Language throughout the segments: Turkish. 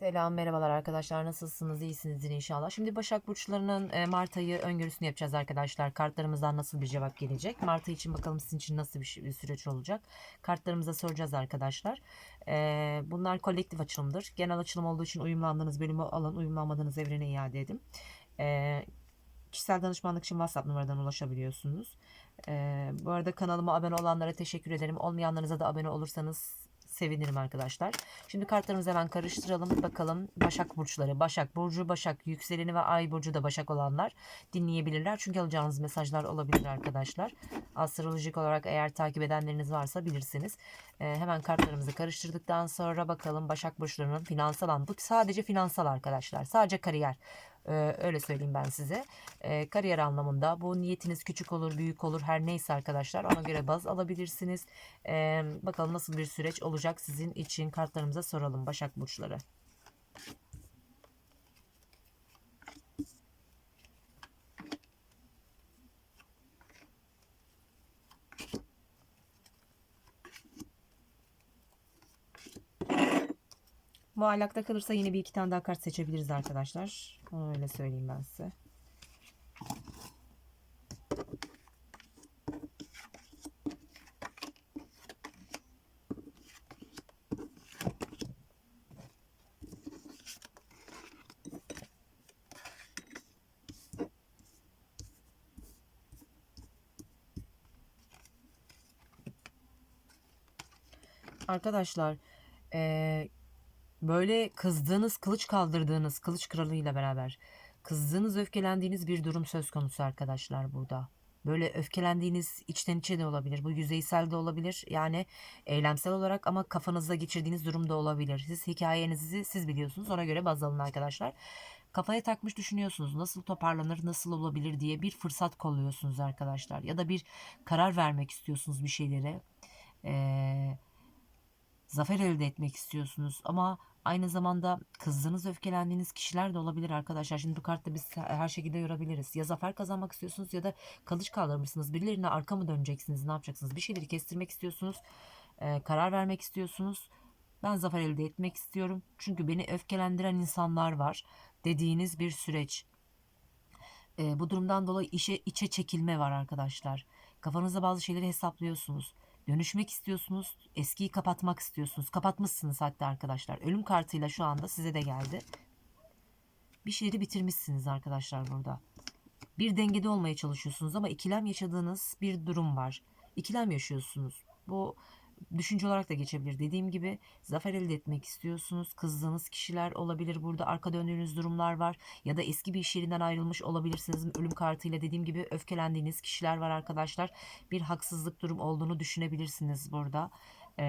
Selam, merhabalar arkadaşlar. Nasılsınız? İyisinizdir inşallah. Şimdi Başak Burçlarının e, Mart ayı öngörüsünü yapacağız arkadaşlar. Kartlarımızdan nasıl bir cevap gelecek? Mart ayı için bakalım sizin için nasıl bir, süreç olacak? Kartlarımıza soracağız arkadaşlar. E, bunlar kolektif açılımdır. Genel açılım olduğu için uyumlandığınız bölümü alın, uyumlanmadığınız evrene iade edin. E, kişisel danışmanlık için WhatsApp numaradan ulaşabiliyorsunuz. Bu arada kanalıma abone olanlara teşekkür ederim. Olmayanlarınıza da abone olursanız sevinirim arkadaşlar. Şimdi kartlarımızı hemen karıştıralım. Bakalım Başak Burçları. Başak Burcu, Başak Yükseleni ve Ay Burcu da Başak olanlar dinleyebilirler. Çünkü alacağınız mesajlar olabilir arkadaşlar. Astrolojik olarak eğer takip edenleriniz varsa bilirsiniz. Ee, hemen kartlarımızı karıştırdıktan sonra bakalım Başak Burçlarının finansal an. Bu sadece finansal arkadaşlar. Sadece kariyer. Ee, öyle söyleyeyim ben size. Ee, kariyer anlamında bu niyetiniz küçük olur, büyük olur her neyse arkadaşlar ona göre baz alabilirsiniz. Ee, bakalım nasıl bir süreç olacak sizin için kartlarımıza soralım Başak Burçları. Muallakta kalırsa yine bir iki tane daha kart seçebiliriz arkadaşlar. Onu öyle söyleyeyim ben size. Arkadaşlar eee, böyle kızdığınız, kılıç kaldırdığınız, kılıç kralıyla beraber kızdığınız, öfkelendiğiniz bir durum söz konusu arkadaşlar burada. Böyle öfkelendiğiniz içten içe de olabilir. Bu yüzeysel de olabilir. Yani eylemsel olarak ama kafanızda geçirdiğiniz durum da olabilir. Siz hikayenizi siz biliyorsunuz. Ona göre baz alın arkadaşlar. Kafaya takmış düşünüyorsunuz. Nasıl toparlanır, nasıl olabilir diye bir fırsat kolluyorsunuz arkadaşlar. Ya da bir karar vermek istiyorsunuz bir şeylere. Eee zafer elde etmek istiyorsunuz ama aynı zamanda kızdığınız, öfkelendiğiniz kişiler de olabilir arkadaşlar. Şimdi bu kartta biz her şekilde yorabiliriz. Ya zafer kazanmak istiyorsunuz ya da kılıç kaldırmışsınız. Birilerine arka mı döneceksiniz, ne yapacaksınız? Bir şeyleri kestirmek istiyorsunuz, e, karar vermek istiyorsunuz. Ben zafer elde etmek istiyorum. Çünkü beni öfkelendiren insanlar var dediğiniz bir süreç. E, bu durumdan dolayı işe içe çekilme var arkadaşlar. Kafanızda bazı şeyleri hesaplıyorsunuz. Dönüşmek istiyorsunuz. Eskiyi kapatmak istiyorsunuz. Kapatmışsınız hatta arkadaşlar. Ölüm kartıyla şu anda size de geldi. Bir şeyleri bitirmişsiniz arkadaşlar burada. Bir dengede olmaya çalışıyorsunuz ama ikilem yaşadığınız bir durum var. İkilem yaşıyorsunuz. Bu düşünce olarak da geçebilir. Dediğim gibi zafer elde etmek istiyorsunuz. Kızdığınız kişiler olabilir. Burada arka döndüğünüz durumlar var. Ya da eski bir iş yerinden ayrılmış olabilirsiniz. Ölüm kartıyla dediğim gibi öfkelendiğiniz kişiler var arkadaşlar. Bir haksızlık durum olduğunu düşünebilirsiniz burada. Ee,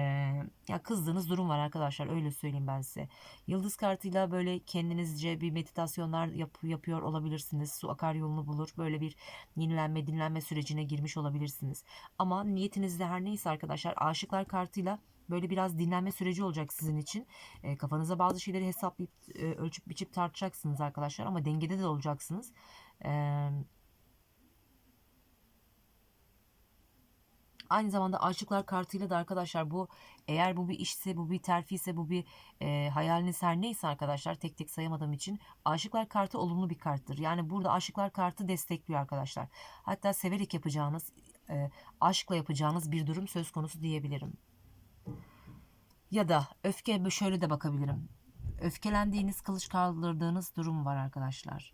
ya kızdığınız durum var arkadaşlar öyle söyleyeyim ben size. Yıldız kartıyla böyle kendinizce bir meditasyonlar yap, yapıyor olabilirsiniz. Su akar yolunu bulur. Böyle bir yenilenme dinlenme sürecine girmiş olabilirsiniz. Ama niyetinizde her neyse arkadaşlar aşıklar kartıyla böyle biraz dinlenme süreci olacak sizin için. E, kafanıza bazı şeyleri hesaplayıp e, ölçüp biçip tartacaksınız arkadaşlar ama dengede de olacaksınız. Eee Aynı zamanda aşıklar kartıyla da arkadaşlar bu eğer bu bir işse bu bir terfi ise bu bir e, hayaliniz her neyse arkadaşlar tek tek sayamadığım için aşıklar kartı olumlu bir karttır. Yani burada aşıklar kartı destekliyor arkadaşlar. Hatta severek yapacağınız e, aşkla yapacağınız bir durum söz konusu diyebilirim. Ya da öfke şöyle de bakabilirim. Öfkelendiğiniz kılıç kaldırdığınız durum var arkadaşlar.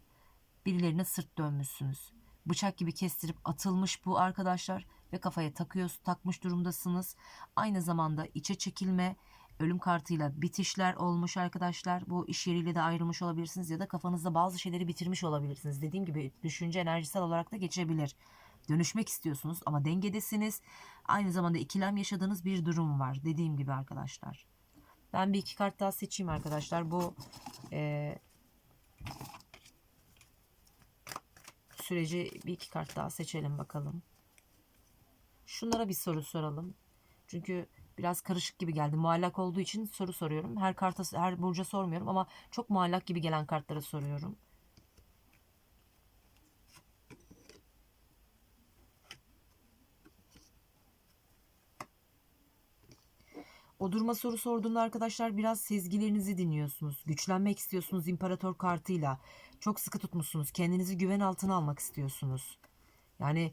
Birilerine sırt dönmüşsünüz. Bıçak gibi kestirip atılmış bu arkadaşlar ve kafaya takıyoruz, takmış durumdasınız. Aynı zamanda içe çekilme, ölüm kartıyla bitişler olmuş arkadaşlar. Bu iş yeriyle de ayrılmış olabilirsiniz ya da kafanızda bazı şeyleri bitirmiş olabilirsiniz. Dediğim gibi düşünce enerjisel olarak da geçebilir. Dönüşmek istiyorsunuz ama dengedesiniz. Aynı zamanda ikilem yaşadığınız bir durum var. Dediğim gibi arkadaşlar. Ben bir iki kart daha seçeyim arkadaşlar. Bu e, süreci bir iki kart daha seçelim bakalım. Şunlara bir soru soralım. Çünkü biraz karışık gibi geldi. Muallak olduğu için soru soruyorum. Her karta her burca sormuyorum ama çok muallak gibi gelen kartlara soruyorum. O duruma soru sorduğumda arkadaşlar biraz sezgilerinizi dinliyorsunuz. Güçlenmek istiyorsunuz imparator kartıyla. Çok sıkı tutmuşsunuz. Kendinizi güven altına almak istiyorsunuz. Yani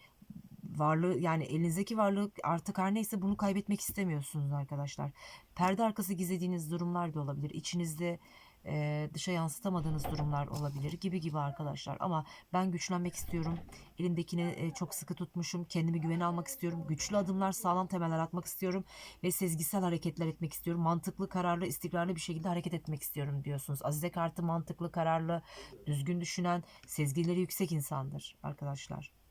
varlığı yani elinizdeki varlık artık her neyse bunu kaybetmek istemiyorsunuz arkadaşlar. Perde arkası gizlediğiniz durumlar da olabilir. İçinizde e, dışa yansıtamadığınız durumlar olabilir gibi gibi arkadaşlar. Ama ben güçlenmek istiyorum. Elimdekini e, çok sıkı tutmuşum. Kendimi güvene almak istiyorum. Güçlü adımlar, sağlam temeller atmak istiyorum. Ve sezgisel hareketler etmek istiyorum. Mantıklı, kararlı, istikrarlı bir şekilde hareket etmek istiyorum diyorsunuz. Azize kartı mantıklı, kararlı, düzgün düşünen, sezgileri yüksek insandır arkadaşlar.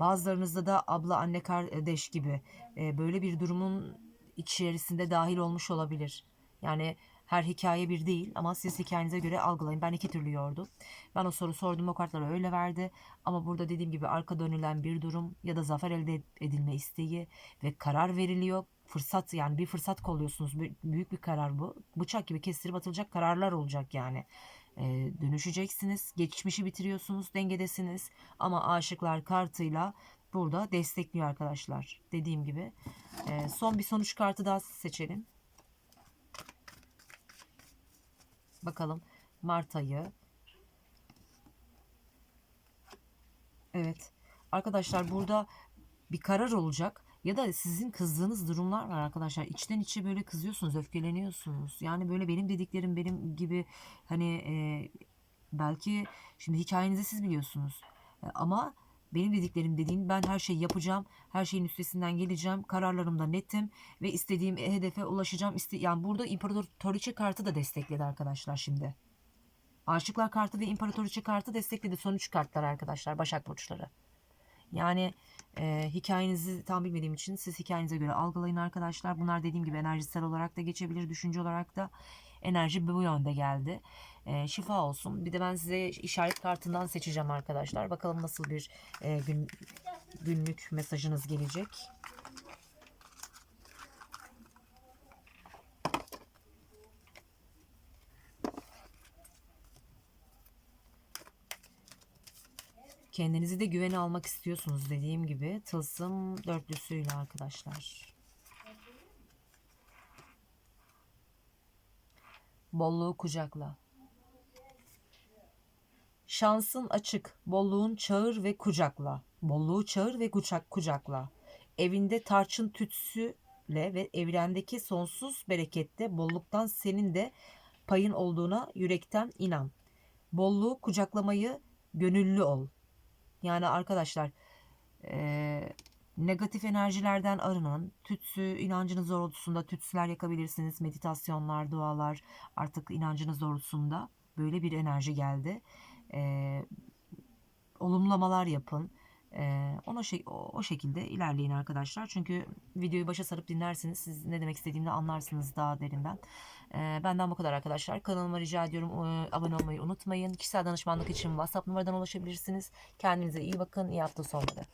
Bazılarınızda da abla, anne, kardeş gibi e, böyle bir durumun içerisinde dahil olmuş olabilir. Yani her hikaye bir değil ama siz hikayenize göre algılayın. Ben iki türlü yordum. Ben o soru sordum o kartlar öyle verdi. Ama burada dediğim gibi arka dönülen bir durum ya da zafer elde edilme isteği ve karar veriliyor. Fırsat yani bir fırsat kolluyorsunuz. Bü- Büyük bir karar bu. Bıçak gibi kestirip atılacak kararlar olacak yani. Ee, dönüşeceksiniz. Geçmişi bitiriyorsunuz. Dengedesiniz. Ama aşıklar kartıyla burada destekliyor arkadaşlar. Dediğim gibi. Ee, son bir sonuç kartı daha seçelim. Bakalım Mart ayı. Evet. Arkadaşlar burada bir karar olacak ya da sizin kızdığınız durumlar var arkadaşlar. İçten içe böyle kızıyorsunuz, öfkeleniyorsunuz. Yani böyle benim dediklerim benim gibi hani e, belki şimdi hikayenizi siz biliyorsunuz. E, ama benim dediklerim dediğin ben her şeyi yapacağım. Her şeyin üstesinden geleceğim. Kararlarımda netim ve istediğim hedefe ulaşacağım. İste yani burada İmparatoriçe kartı da destekledi arkadaşlar şimdi. Aşıklar kartı ve İmparatoriçe kartı destekledi. Son üç kartlar arkadaşlar. Başak burçları. Yani e, hikayenizi tam bilmediğim için siz hikayenize göre algılayın arkadaşlar. Bunlar dediğim gibi enerjisel olarak da geçebilir. Düşünce olarak da enerji bu yönde geldi. E, şifa olsun. Bir de ben size işaret kartından seçeceğim arkadaşlar. Bakalım nasıl bir e, gün günlük mesajınız gelecek. Kendinizi de güvene almak istiyorsunuz dediğim gibi. Tılsım dörtlüsüyle arkadaşlar. Bolluğu kucakla. Şansın açık, bolluğun çağır ve kucakla. Bolluğu çağır ve kucak kucakla. Evinde tarçın tütsüyle ve evrendeki sonsuz berekette bolluktan senin de payın olduğuna yürekten inan. Bolluğu kucaklamayı gönüllü ol. Yani arkadaşlar eee, negatif enerjilerden arının. Tütsü inancınız doğrultusunda tütsüler yakabilirsiniz. Meditasyonlar, dualar artık inancınız doğrultusunda böyle bir enerji geldi. Eee, olumlamalar yapın. Eee, ona şey, o, şekilde ilerleyin arkadaşlar. Çünkü videoyu başa sarıp dinlersiniz. Siz ne demek istediğimi anlarsınız daha derinden. Eee, benden bu kadar arkadaşlar. Kanalıma rica ediyorum eee, abone olmayı unutmayın. Kişisel danışmanlık için WhatsApp numaradan ulaşabilirsiniz. Kendinize iyi bakın. İyi hafta sonları.